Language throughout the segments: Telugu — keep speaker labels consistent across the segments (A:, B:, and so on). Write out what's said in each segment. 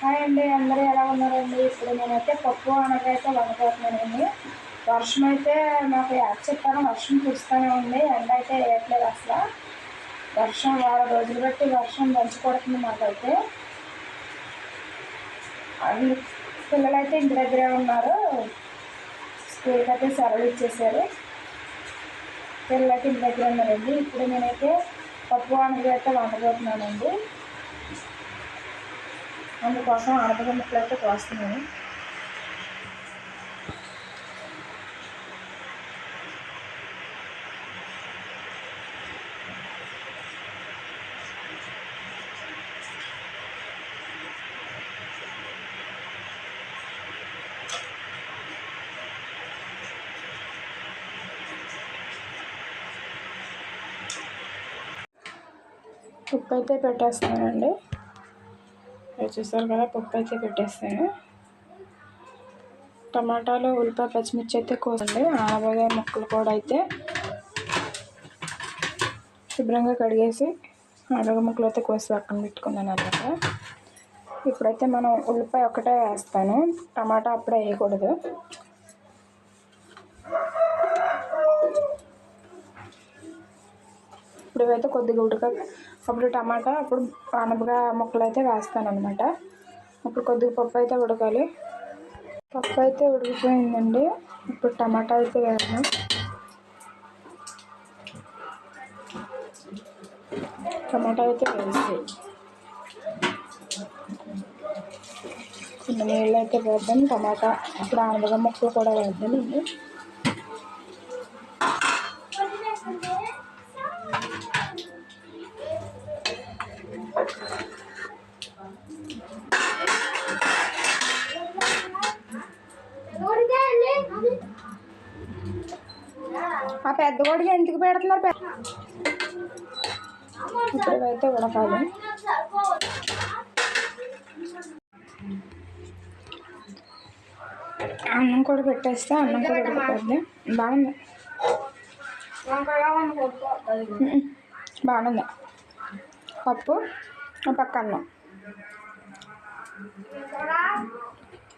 A: హాయ్ అండి అందరూ ఎలా ఉన్నారండి? ఇప్పుడు నేనైతే పప్పు అనగైతే వండుకోతున్నానండి. వర్షం అయితే నాకు యాప్ చెప్పాను వర్షం చూస్తూనే ఉంది. ఎండ అయితే వేయట్లేదు అసలు. వర్షం వారం రోజులు బట్టి వర్షం దంచి మాకైతే. అది పిల్లలైతే ఇంటి దగ్గరే ఉన్నారు. స్కూల్కి అయితే సెలవు ఇచ్చేసారు. పిల్లలైతే ఇంటి దగ్గర ఉన్నారండి. ఇప్పుడు నేనైతే పప్పు అనగైతే వండబోతున్నానండి అందుకోసం అనపక అయితే కోస్తున్నాను. ఉప్పు అయితే పెట్టేస్తున్నానండి. ఇక్కడ చూసారు కదా పప్పు అయితే పెట్టేస్తాను. టమాటాలు ఉల్లిపాయ పచ్చిమిర్చి అయితే కోసండి ఆనపకాయ ముక్కలు కూడా అయితే శుభ్రంగా కడిగేసి ఆనగ ముక్కలు అయితే కోసి పక్కన పెట్టుకున్నాను అనమాట ఇప్పుడైతే మనం ఉల్లిపాయ ఒకటే వేస్తాను. టమాటా అప్పుడే వేయకూడదు. ఇప్పుడు అయితే కొద్దిగా ఉడక అప్పుడు టమాటా అప్పుడు అనపగా ముక్కలు అయితే వేస్తాను అనమాట ఇప్పుడు కొద్దిగా పప్పు అయితే ఉడకాలి. పప్పు అయితే ఉడికిపోయిందండి. ఇప్పుడు టమాటా అయితే వేద్దాం. టమాటా అయితే వేసి కొన్ని నీళ్ళు అయితే వేద్దాం. టమాటా ఇప్పుడు ఆనపకాయ ముక్కలు కూడా వేద్దామండి. పెద్ద కొడుకు ఎందుకు పెడుతున్నారు? పెద్ద ఇప్పుడు అయితే ఉడకాలి. అన్నం కూడా పెట్టేస్తే అన్నం కూడా ఉడికిపోద్ది బాగుంది. బాగుంది. పప్పు పక్క అన్నం.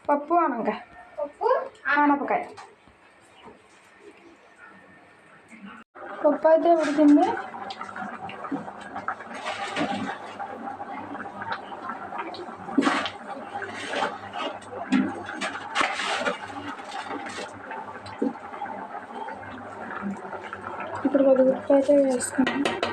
A: పప్పు అనకాయ ఆనపకాయ. పప్పు అయితే ఉడికింది. ఇప్పుడు కొద్దిగా ఉప్పు అయితే వేసుకున్నాం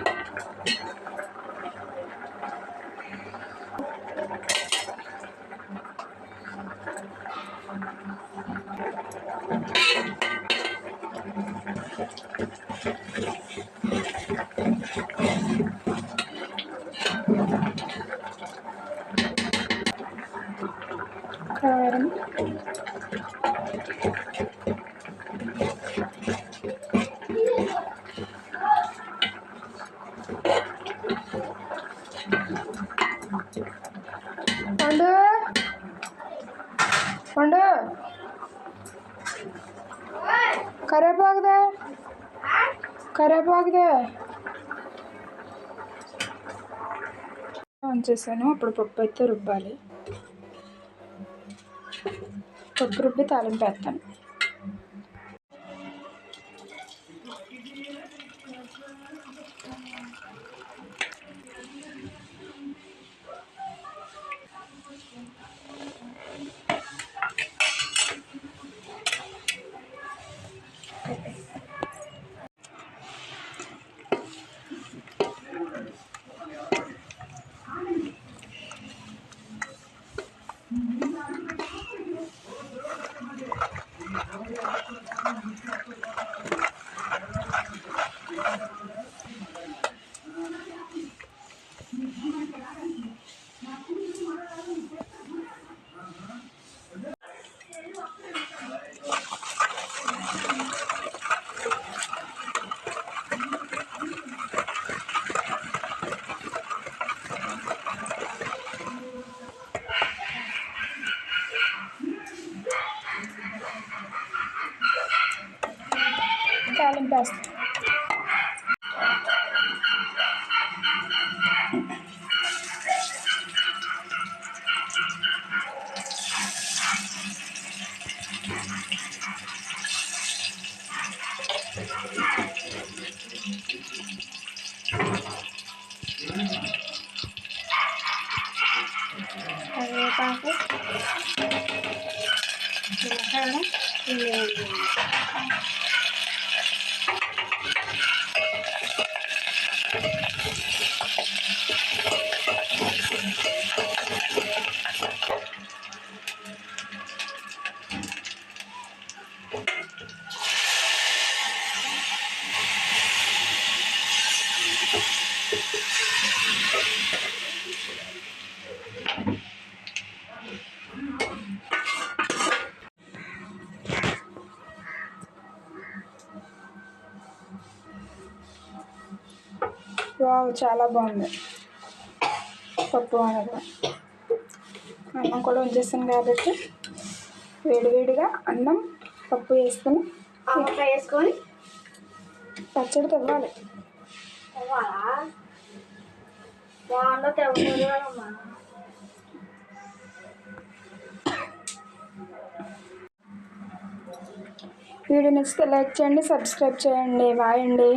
A: కరేపాకుదే కరేపాకుదే చేశాను అప్పుడు పప్పు అయితే రుబ్బాలి. పప్పు రుబ్బి తాలింపు వేస్తాను. తాలింపు వేస్తాను Thank you. వావ్ చాలా బాగుంది. పప్పు అనగా అన్నం కూడా ఉంచేసాను కాబట్టి వేడివేడిగా అన్నం పప్పు వేసుకొని
B: వేసుకొని
A: పచ్చడి తివ్వాలి.
B: ఇవ్వాలా బాగుందో తెవ్వమ్మా
A: వీడియో నచ్చితే లైక్ చేయండి సబ్స్క్రైబ్ చేయండి బాయ్ అండి.